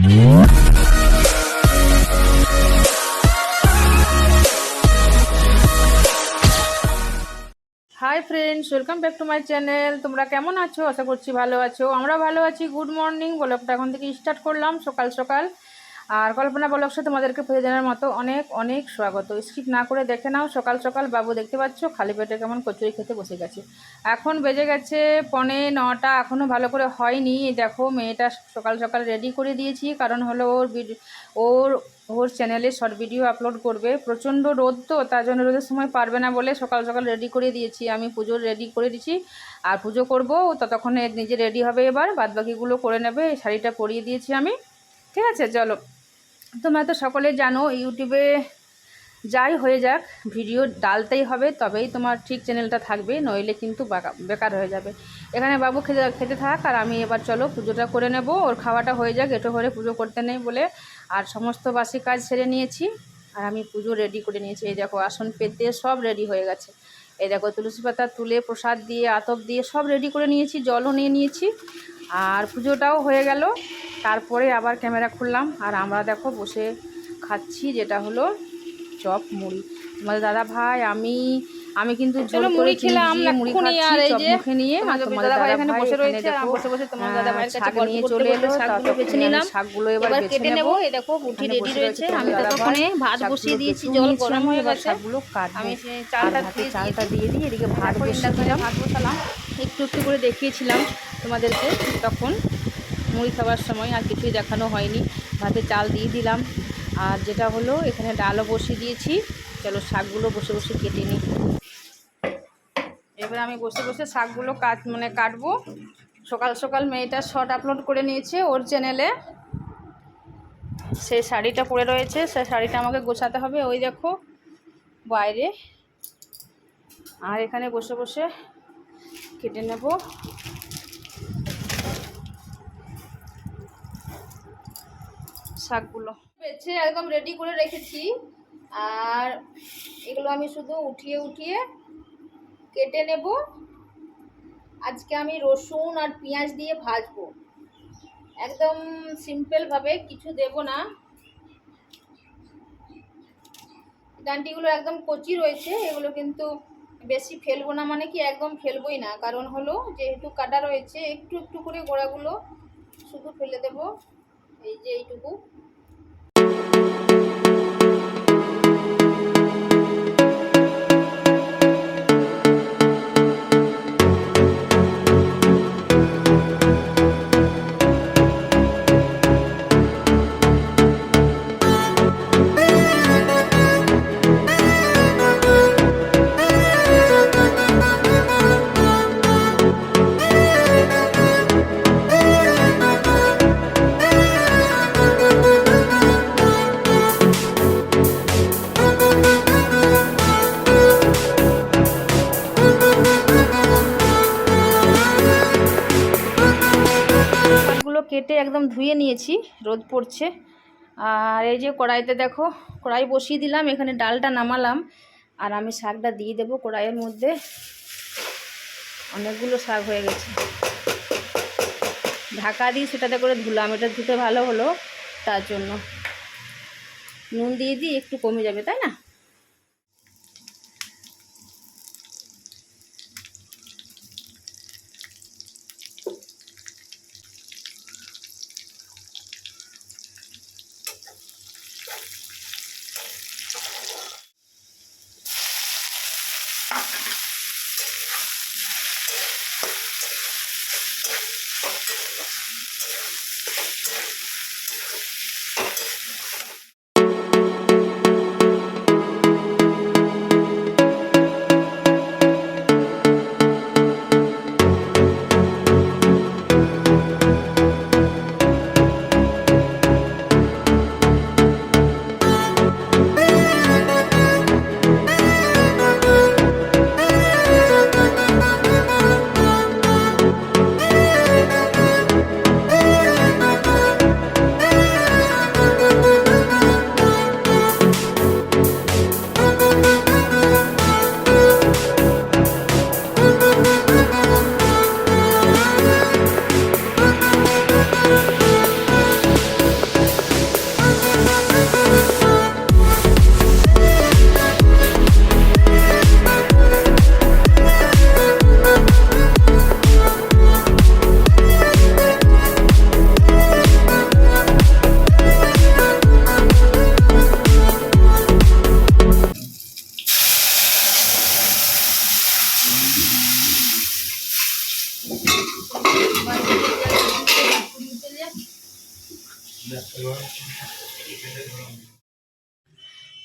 Hi friends welcome back to my channel তোমরা কেমন আছো? আশা করছি ভালো আছো। আমরা ভালো আছি। গুড মর্নিং ব্লগটা এখন থেকে স্টার্ট করলাম। সকাল সকাল। আর কল্পনা ব্লগসে তোমাদেরকে ফিরে জানার মতো অনেক অনেক স্বাগত। স্কিপ না করে দেখে নাও, সকাল সকাল বাবু দেখতে পাচ্ছ, খালি পেটে কেমন কচুরি খেতে বসে গেছে। এখন বেজে গেছে পনে নটা এখনও ভালো করে হয়নি। দেখো, মেয়েটা সকাল সকাল রেডি করে দিয়েছি, কারণ হলো ওর ওর ওর চ্যানেলে শর্ট ভিডিও আপলোড করবে। প্রচণ্ড রোদ তো, তার জন্য রোদের সময় পারবে না বলে সকাল সকাল রেডি করে দিয়েছি। আমি পুজো রেডি করে দিয়েছি, আর পুজো করব, ততক্ষণে নিজে রেডি হবে এবার। বাদবাকিগুলো করে নেবে, শাড়িটা পরিয়ে দিয়েছি আমি। ঠিক আছে, চলো। তোমরা তো সকলে জানো, ইউটিউবে যাই হয়ে যাক, ভিডিও ডালতেই হবে, তবেই তোমার ঠিক চ্যানেলটা থাকবে, নইলে কিন্তু বেকার হয়ে যাবে। এখানে বাবু খেতে খেতে থাক, আর আমি এবার চলো পুজোটা করে নেব, ওর খাওয়াটা হয়ে যাক, এটো ঘরে পুজো করতে নেই বলে। আর সমস্ত বাসি কাজ সেরে নিয়েছি, আর আমি পুজো রেডি করে নিয়েছি। এই দেখো, আসন পেতে সব রেডি হয়ে গেছে। এই দেখো, তুলসী পাতা তুলে প্রসাদ দিয়ে, আতপ দিয়ে সব রেডি করে নিয়েছি, জলও নিয়ে নিয়েছি। আর পুজোটাও হয়ে গেল। তারপরে আবার ক্যামেরা খুললাম আর আমরা দেখো বসে খাচ্ছি যেটা হলো চপ মুড়ি। তোমাদের দাদা ভাই আমি আমি কিন্তু মুড়ি চিনি খেলাম মুড়ি খাচ্ছি, চপ মুখে নিয়ে। দাদা ভাই এখানে বসে রয়েছে, বসে বসে তোমাদের দাদা ভাইয়ের কাছে গল্প নিয়ে চলে এলো শাকগুলো বেছে আমি নিলাম। শাকগুলো এবার এবার কেটে নেব। এই দেখো বুটি রেডি রয়েছে রয়েছে আমি তোমাদের দাদা ভাত বসিয়ে দিয়েছি জল গরম হয়ে গেছে। শাকগুলো কাটবো। আমি চালটা চালটা দিয়ে দিয়ে এদিকে ভাত বসিয়ে ভাত বসালাম। একটু একটু করে দেখিয়েছিলাম তোমাদেরকে তখন। মুড়ি খাওয়ার সময় আর কিছুই দেখানো হয়নি। ভাতে চাল দিয়ে দিলাম। আর যেটা হলো, এখানে ডালও বসিয়ে দিয়েছি। চলো শাকগুলো বসে বসে কেটে নিই। এবার আমি বসে বসে শাকগুলো কাট মানে কাটবো। সকাল সকাল মেয়েটা শর্ট আপলোড করে নিয়েছে ওর চ্যানেলে। সেই শাড়িটা পরে রয়েছে। সেই শাড়িটা আমাকে গোছাতে হবে। ওই দেখো, বাইরে। আর এখানে বসে বসে কেটে নেব। শাকগুলো বেছে একদম রেডি করে রেখেছি। আর এগুলো আমি শুধু উঠিয়ে উঠিয়ে কেটে নেব। আজকে আমি রসুন আর পেঁয়াজ দিয়ে ভাজবো। একদম সিম্পলভাবে কিছু দেব না। ডান্টিগুলো একদম কচি রয়েছে, এগুলো কিন্তু বেশি ফেলব না মানে কি একদম ফেলবই না। কারণ হলো যেহেতু কাটা রয়েছে, একটু একটু করে গোড়াগুলো শুধু ফেলে দেব, এই যে এইটুকু। কেটে একদম ধুয়ে নিয়েছি, রোদ পড়ছে। আর এই যে কড়াইতে দেখো, কড়াই বসিয়ে দিলাম, এখানে ডালটা নামালাম। আর আমি শাকটা দিয়ে দেবো কড়াইয়ের মধ্যে। অনেকগুলো শাক হয়ে গেছে। ঢাকা দিয়ে সেটাতে করে ধুলাম, এটা ধুতে ভালো হলো তার জন্য। নুন দিয়ে দিই, একটু কমে যাবে, তাই না?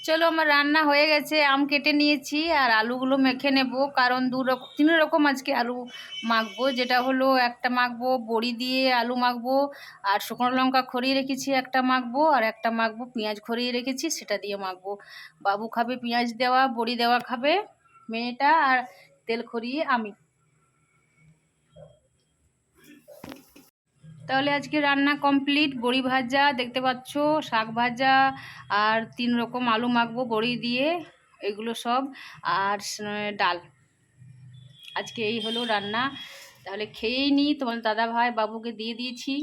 চলো, আমার রান্না হয়ে গেছে, আম কেটে নিয়েছি আর আলুগুলো মেখে নেব, কারণ দু রকম তিন রকম আজকে আলু মাখবো। যেটা হলো, একটা মাখবো বড়ি দিয়ে আলু মাখবো, আর শুকনো লঙ্কা খড়িয়ে রেখেছি একটা মাখবো, আর একটা মাখবো পেঁয়াজ খড়িয়ে রেখেছি, সেটা দিয়ে মাখবো। বাবু খাবে পেঁয়াজ দেওয়া, বড়ি দেওয়া খাবে, মেয়েটা আর তেল খড়িয়ে আমি। তাহলে আজকে রান্না কমপ্লিট বড়ি ভাজা, দেখতে পাচ্ছ, শাক ভাজা, আর তিন রকম আলু মাখবো বড়ি দিয়ে, এগুলো সব। আর ডাল। আজকে এই হলো রান্না। তাহলে খেয়েই নিই তোমার দাদা ভাই বাবুকে দিয়ে দিয়েছি।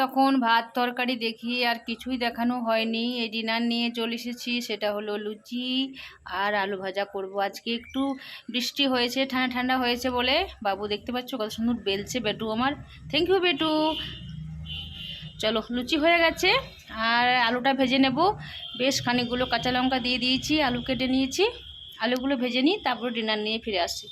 তখন ভাত তরকারি দেখি আর কিছুই দেখানো হয়নি। এই ডিনার নিয়ে চলে এসেছি, সেটা হলো লুচি আর আলু ভাজা করব। আজকে একটু বৃষ্টি হয়েছে, ঠান্ডা ঠান্ডা হয়েছে বলে। বাবু দেখতে পাচ্ছ কত সুন্দর বেলছে বেটু আমার। থ্যাংক ইউ বেটু। চলো, লুচি হয়ে গেছে আর আলুটা ভেজে নেব। বেশ খানিকগুলো কাঁচা লঙ্কা দিয়ে দিয়েছি, আলু কেটে নিয়েছি। আলুগুলো ভেজে নিই, তারপর ডিনার নিয়ে ফিরে আসি।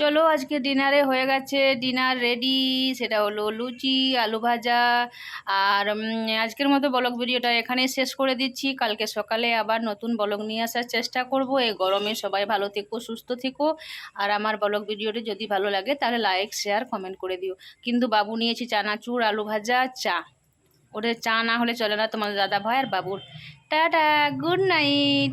চলো আজকে ডিনারে হয়ে গেছে ডিনার রেডি। সেটা হলো লুচি, আলু ভাজা, আর আজকের মতো বলক ভিডিওটা এখানে শেষ করে দিচ্ছি। কালকে সকালে আবার নতুন বলক নিয়ে আসার চেষ্টা করব। এই গরমে সবাই ভালো থেকো, সুস্থ থেকো। আর আমার বলক ভিডিওটি যদি ভালো লাগে তাহলে লাইক শেয়ার কমেন্ট করে দিও। কিন্তু বাবু নিয়েছি চানাচুর, আলু ভাজা, চা। ওদের চা না হলে চলে না তোমার দাদা ভাই আর বাবুর। Tata good night